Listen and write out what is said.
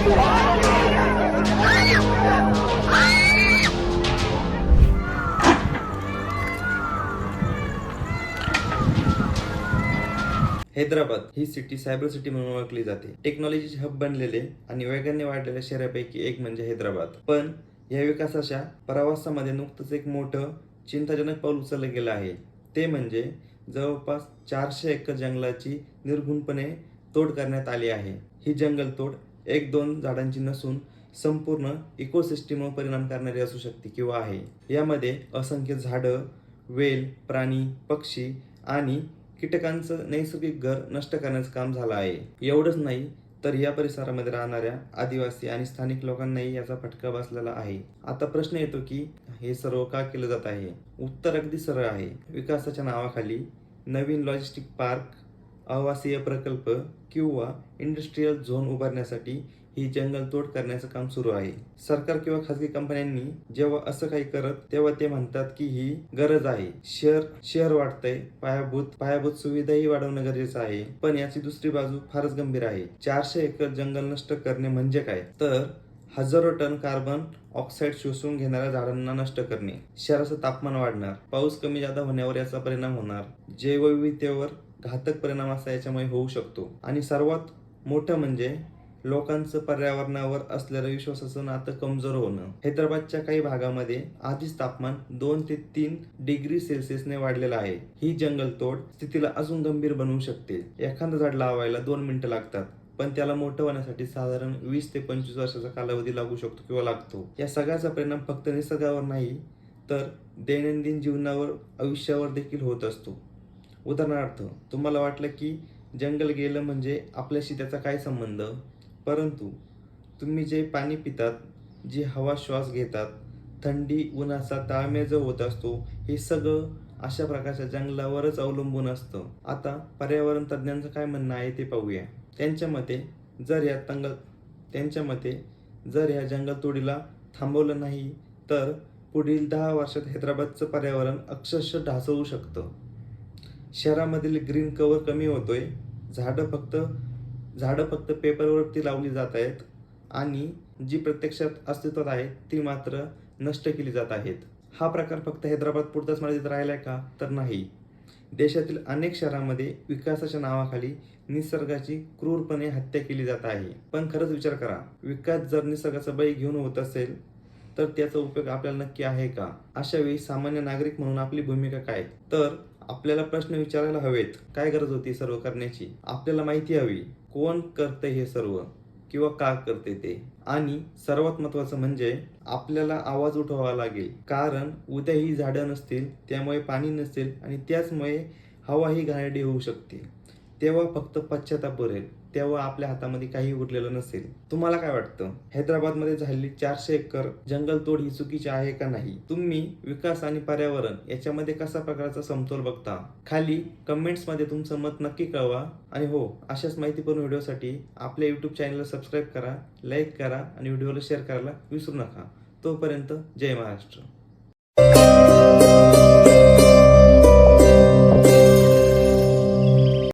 हैदराबाद ही city cyber city म्हणून ओळखली जाते. टेक्नॉलॉजीचे हब बनलेले आणि वेगाने वाढलेल्या शहरापैकी एक म्हणजे हैदराबाद. पण या विकासाच्या प्रवासामध्ये नुकतंच एक मोठं चिंताजनक पाऊल उचललं गेलं आहे. ते म्हणजे जवळपास चारशे एकर जंगलाची निर्घुणपणे तोड करण्यात आली आहे. ही जंगलतोड एक दोन झाडांची नसून संपूर्ण इकोसिस्टीमवर परिणाम करणारी असू शकते किंवा आहे. यामध्ये असंख्य झाडं वेल प्राणी पक्षी आणि कीटकांचं नैसर्गिक घर नष्ट करण्याचं काम झालं आहे. एवढंच नाही तर या परिसरामध्ये राहणाऱ्या आदिवासी आणि स्थानिक लोकांनाही याचा फटका बसलेला आहे. आता प्रश्न येतो की हे सर्व का केलं जात आहे? उत्तर अगदी सरळ आहे. विकासाच्या नावाखाली नवीन लॉजिस्टिक पार्क आवासीय प्रकल्प किंवा इंडस्ट्रीयल झोन उभारण्यासाठी ही जंगलतोड करण्याचं काम सुरू आहे. सरकार किंवा खासगी कंपन्यांनी जेव्हा असं काही करत तेव्हा ते म्हणतात की ही गरज आहे. शहर शहर वाढतंय पायाभूत पायाभूत सुविधाही वाढवणं गरजेचं आहे. पण याची दुसरी बाजू फारच गंभीर आहे. चारशे एकर जंगल नष्ट करणे म्हणजे काय? तर हजारो टन कार्बन ऑक्साईड शोषून घेणाऱ्या झाडांना नष्ट करणे. शहराचं तापमान वाढणार पाऊस कमी जादा होण्यावर याचा परिणाम होणार. जैवविविधतेवर घातक परिणाम असा याच्यामुळे होऊ शकतो. आणि सर्वात मोठं म्हणजे लोकांचं पर्यावरणावर असलेलं विश्वासाचं नातं कमजोर होणं. हैदराबादच्या काही भागामध्ये आधीच तापमान दोन ते तीन डिग्री सेल्सिअसने वाढलेलं आहे. ही जंगलतोड स्थितीला अजून गंभीर बनवू शकते. एखादं झाड लावायला दोन मिनिटं लागतात पण त्याला मोठं होण्यासाठी साधारण वीस ते पंचवीस वर्षाचा कालावधी लागू शकतो किंवा लागतो. या सगळ्याचा परिणाम फक्त निसर्गावर नाही तर दैनंदिन जीवनावर आयुष्यावर देखील होत असतो. उदाहरणार्थ तुम्हाला वाटलं की जंगल गेलं म्हणजे आपल्याशी त्याचा काय संबंध? परंतु तुम्ही जे पाणी पितात जी हवा श्वास घेतात थंडी उन्हाचा ताळमेळ जो होत असतो हे सगळं अशा प्रकारच्या जंगलावरच अवलंबून असतं. आता पर्यावरण तज्ज्ञांचं काय म्हणणं आहे ते पाहूया. त्यांच्या मते जर या तंगल त्यांच्या मते जर ह्या जंगलतोडीला थांबवलं नाही तर पुढील दहा वर्षात हैदराबादचं पर्यावरण अक्षरशः ढासळू शकतं. शहरामधील ग्रीन कवर कमी होतोय. झाडं फक्त झाडं फक्त पेपरवरती लावली जात आहेत आणि जी प्रत्यक्षात अस्तित्वात आहेत ती मात्र नष्ट केली जात आहेत. हा प्रकार फक्त हैदराबाद पुरताच मर्यादित राहिला का? तर नाही. देशातील अनेक शहरांमध्ये विकासाच्या नावाखाली निसर्गाची क्रूरपणे हत्या केली जात आहे. पण खरंच विचार करा. विकास जर निसर्गाचा बळी घेऊन होत असेल तर त्याचा उपयोग आपल्याला नक्की आहे का? अशा वेळी सामान्य नागरिक म्हणून आपली भूमिका काय? तर आपल्याला प्रश्न विचारायला हवेत. काय गरज होती सर्व करण्याची? आपल्याला माहिती हवी. कोण करते हे सर्व? किंवा का करते ते? आणि सर्वात महत्वाचं म्हणजे आपल्याला आवाज उठवावा लागेल. कारण उद्या ही झाडं नसतील त्यामुळे पाणी नसेल आणि त्याचमुळे हवा ही घाणेरडी होऊ शकते. तेव्हा फक्त पश्चाताप भरेल तेव्हा आपल्या हातामध्ये काही उरलेलं नसेल. तुम्हाला काय वाटतं? हैदराबादमध्ये झालेली चारशे एकर जंगलतोड ही चुकीची आहे का नाही? तुम्ही विकास आणि पर्यावरण याच्यामध्ये कसा प्रकारचा समतोल बघता? खाली कमेंट्समध्ये तुमचं मत नक्की कळवा. आणि हो अशाच माहितीपूर्ण व्हिडिओसाठी आपल्या यूट्यूब चॅनलला सबस्क्राईब करा लाईक करा आणि व्हिडिओला शेअर करायला विसरू नका. तोपर्यंत जय महाराष्ट्र.